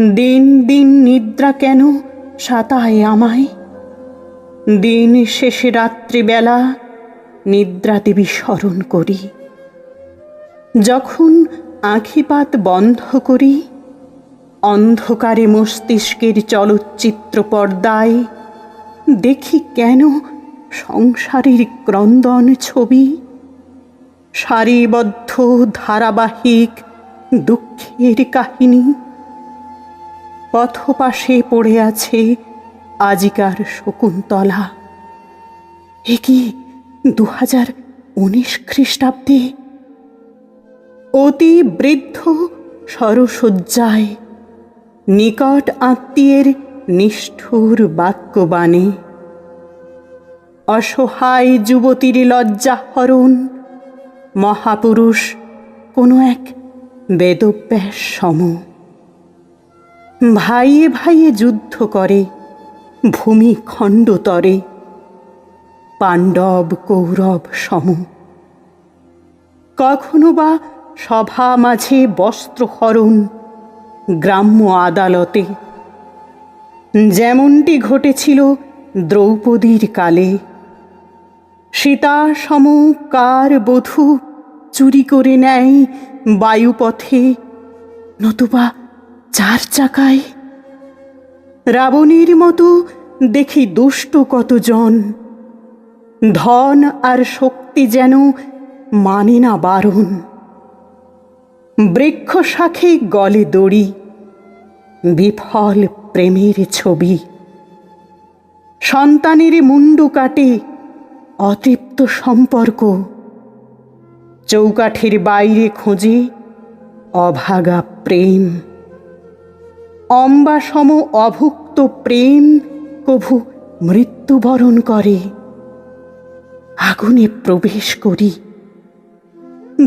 দিন দিন নিদ্রা কেন সাতায় আমায়? দিন শেষে রাত্রিবেলা নিদ্রা দেবী স্মরণ করি। যখন আঁখিপাত বন্ধ করি, অন্ধকারে মস্তিষ্কের চলচ্চিত্র পর্দায় দেখি কেন সংসারের ক্রন্দন ছবি? সারিবদ্ধ ধারাবাহিক দুঃখের কাহিনী পথপাশে পড়ে আছে আজিকার শকুন্তলা। এ কি দু হাজার উনিশ খ্রিস্টাব্দে? অতি বৃদ্ধ সরসজ্জায় নিকট আত্মীয়ের নিষ্ঠুর বাক্যবাণে। অসহায় যুবতীর লজ্জাহরণ মহাপুরুষ কোনো এক বেদব্যাস সম। ভাইয়ে ভাইয়ে যুদ্ধ করে, ভূমি খণ্ডতরে পাণ্ডব কৌরব সম। কখনো বা সভা মাঝে বস্ত্রহরণ গ্রাম্য আদালতে। যেমনটি ঘটেছিল দ্রৌপদীর কালে। সীতা সম কার বধূ চুরি করে নেয় বায়ুপথে, নতুবা চার চাকায়? রাবণীর মতো দেখি দুষ্ট কতজন। ধন আর শক্তি যেন মানে না বারণ। বৃক্ষ শাখে গলে দড়ি, বিফল প্রেমের ছবি। সন্তানের মুন্ডু কাটে অতৃপ্ত সম্পর্ক। চৌকাঠের বাইরে খোঁজে অভাগা প্রেম। অম্বা সম অভুক্ত প্রেম কভু মৃত্যুবরণ করে। আগুনে প্রবেশ করি।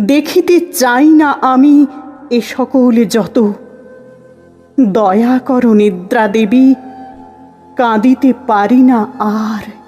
দেখিতে চাই না আমি এ সকল যত। দয়া কর নিদ্রা দেবী, কাঁদিতে পারি না আর।